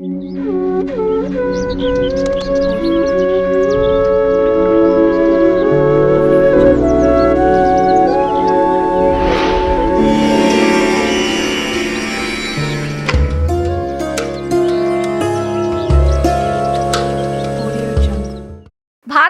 うん。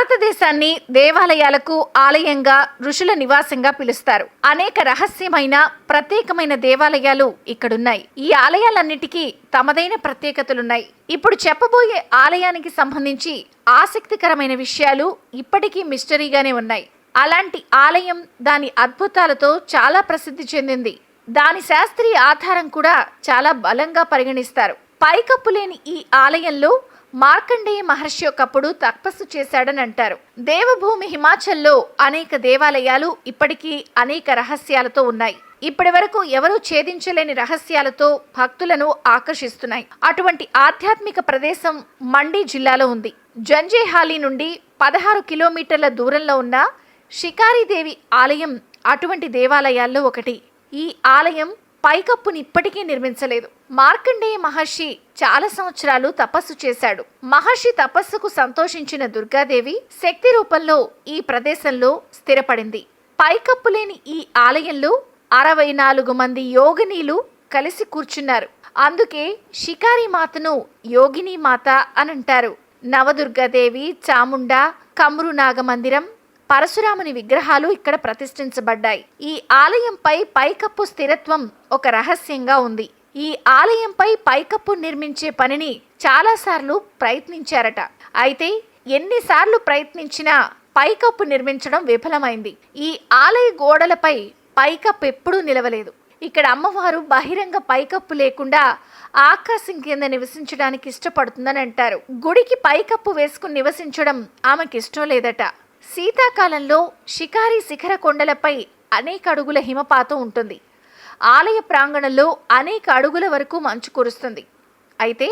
భారతదేశాన్ని దేవాలయాలకు ఆలయంగా ఋషుల నివాసంగా పిలుస్తారు. అనేక రహస్యమైన ప్రత్యేకమైన దేవాలయాలు ఇక్కడున్నాయి. ఈ ఆలయాలన్నిటికీ తమదైన ప్రత్యేకతలున్నాయి. ఇప్పుడు చెప్పబోయే ఆలయానికి సంబంధించి ఆసక్తికరమైన విషయాలు ఇప్పటికీ మిస్టరీగానే ఉన్నాయి. అలాంటి ఆలయం దాని అద్భుతాలతో చాలా ప్రసిద్ధి చెందింది. దాని శాస్త్రీయ ఆధారం కూడా చాలా బలంగా పరిగణిస్తారు. పైకప్పు లేని ఈ ఆలయంలో మార్కండేయ మహర్షి ఒకప్పుడు తపస్సు చేశాడని అంటారు. దేవభూమి హిమాచల్లో అనేక దేవాలయాలు ఇప్పటికీ అనేక రహస్యాలతో ఉన్నాయి. ఇప్పటి వరకు ఎవరూ ఛేదించలేని రహస్యాలతో భక్తులను ఆకర్షిస్తున్నాయి. అటువంటి ఆధ్యాత్మిక ప్రదేశం మండి జిల్లాలో ఉంది. జంజేహాలి నుండి పదహారు కిలోమీటర్ల దూరంలో ఉన్న షికారీదేవి ఆలయం అటువంటి దేవాలయాల్లో ఒకటి. ఈ ఆలయం పైకప్పుని ఇప్పటికీ నిర్మించలేదు. మార్కండేయ మహర్షి చాలా సంవత్సరాలు తపస్సు చేశాడు. మహర్షి తపస్సుకు సంతోషించిన దుర్గాదేవి శక్తి రూపంలో ఈ ప్రదేశంలో స్థిరపడింది. పైకప్పు లేని ఈ ఆలయంలో అరవై నాలుగు మంది యోగినీలు కలిసి కూర్చున్నారు. అందుకే షికారి మాతను యోగిని మాత అని అంటారు. నవదుర్గాదేవి చాముండా కమ్రు నాగమందిరం పరశురాముని విగ్రహాలు ఇక్కడ ప్రతిష్ఠించబడ్డాయి. ఈ ఆలయంపై పైకప్పు స్థిరత్వం ఒక రహస్యంగా ఉంది. ఈ ఆలయంపై పైకప్పు నిర్మించే పనిని చాలాసార్లు ప్రయత్నించారట. అయితే ఎన్నిసార్లు ప్రయత్నించినా పైకప్పు నిర్మించడం విఫలమైంది. ఈ ఆలయ గోడలపై పైకప్పు ఎప్పుడూ నిలవలేదు. ఇక్కడ అమ్మవారు బహిరంగ పైకప్పు లేకుండా ఆకాశం కింద నివసించడానికి ఇష్టపడుతుందని అంటారు. గుడికి పైకప్పు వేసుకుని నివసించడం ఆమెకి ఇష్టం లేదట. శీతాకాలంలో షికారి శిఖర కొండలపై అనేక అడుగుల హిమపాతం ఉంటుంది. ఆలయ ప్రాంగణంలో అనేక అడుగుల వరకు మంచు కురుస్తుంది. అయితే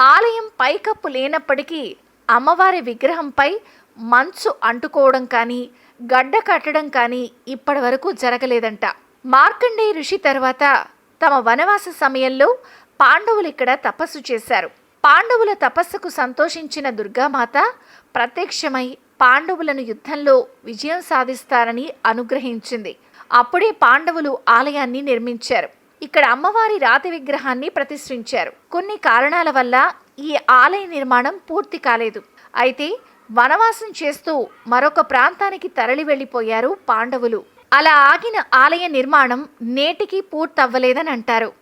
ఆలయం పైకప్పు లేనప్పటికీ అమ్మవారి విగ్రహంపై మంచు అంటుకోవడం కానీ గడ్డ కట్టడం కానీ ఇప్పటి వరకు జరగలేదంట. మార్కండేయ ఋషి తర్వాత తమ వనవాస సమయంలో పాండవులు ఇక్కడ తపస్సు చేశారు. పాండవుల తపస్సుకు సంతోషించిన దుర్గామాత ప్రత్యక్షమై పాండవులను యుద్ధంలో విజయం సాధిస్తారని అనుగ్రహించింది. అప్పుడే పాండవులు ఆలయాన్ని నిర్మించారు. ఇక్కడ అమ్మవారి రాతి విగ్రహాన్ని ప్రతిష్ఠించారు. కొన్ని కారణాల వల్ల ఈ ఆలయ నిర్మాణం పూర్తి కాలేదు. అయితే వనవాసం చేస్తూ మరొక ప్రాంతానికి తరలి వెళ్ళిపోయారు పాండవులు. అలా ఆగిన ఆలయ నిర్మాణం నేటికి పూర్తవ్వలేదని అంటారు.